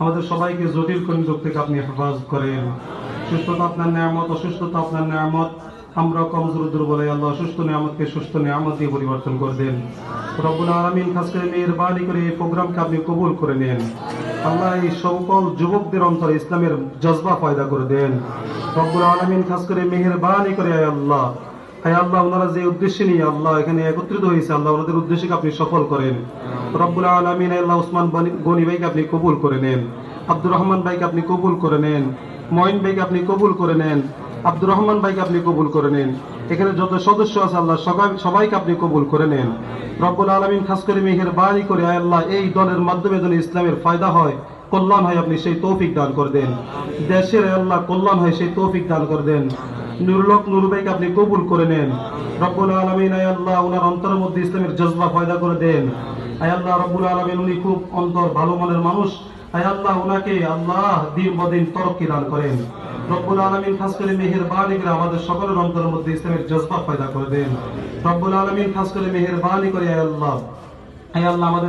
আমাদের সবাইকে জটিল কোন থেকে আপনি হেফাজত করেন। সুস্থতা আপনার নিয়ামত, অসুস্থতা আপনার নিয়ামত। আমরা কমজোর, দুর্বল আল্লাহ অসুস্থ নিয়ামতকে সুস্থ নিয়ামত দিয়ে পরিবর্তন করে দেন রব্বুল আলমিন খাস করে মেহেরবানি করে এই প্রোগ্রামকে আপনি কবুল করে নেন। আল্লাহ এই সকল যুবকদের অন্তরে ইসলামের জজবা পয়দা করে দেন। রব্বুল আলমিন খাস করে মেহেরবানি করে আল্লাহ। হায় আল্লাহ, ওনারা যে উদ্দেশ্যে নিয়ে আল্লাহ এখানে একত্রিত হয়েছে, আল্লাহ ওনাদের উদ্দেশ্যকে আপনি সফল করেন। রব্বুল আলমিন, আল্লাহ ওসমান গনি ভাইকে আপনি কবুল করে নেন। আব্দুর রহমান ভাইকে আপনি কবুল করে নেন। মঈন ভাইকে আপনি কবুল করে নেন। আব্দুর রহমান ভাইকে আপনি কবুল করে নেন। এখানে যত সদস্য আছে, আল্লাহ সবাই সবাইকে আপনি কবুল করে নেন। রব্বুল আলমিন, খাস করে মেহের বাড়ি করে আল্লাহ, এই দলের মাধ্যমে যেন ইসলামের ফায়দা হয়, কল্যাণ হয়, আপনি সেই তৌফিক দান করে দেন। দেশের আল্লাহ, কল্যাণ হয়, সেই তৌফিক দান করে দেন। নুরুলক নুরুবাইকে আপনি কবুল করে নেন। রব্বুল আলমিন, আয় আল্লাহ ওনার অন্তরের মধ্যে ইসলামের জজবা পয়দা করে দেন। আয় আল্লাহ, রব্বুল আলমিন, উনি খুব অন্তর ভালো মনের মানুষ। আয় আল্লাহ ওনাকে আল্লাহ দিন বদিন তরক্কি দান করেন। রব্বুল আলমিন, খাস করে মেহের বাণী করে আমাদের সকলের অন্তরের মধ্যে ইসলামের জজবা পয়দা করে দেন। রব্বুল আলমিন, খাস করে মেহের বাণী করে, আয় আল্লাহ। আয় আল্লাহ, আমাদের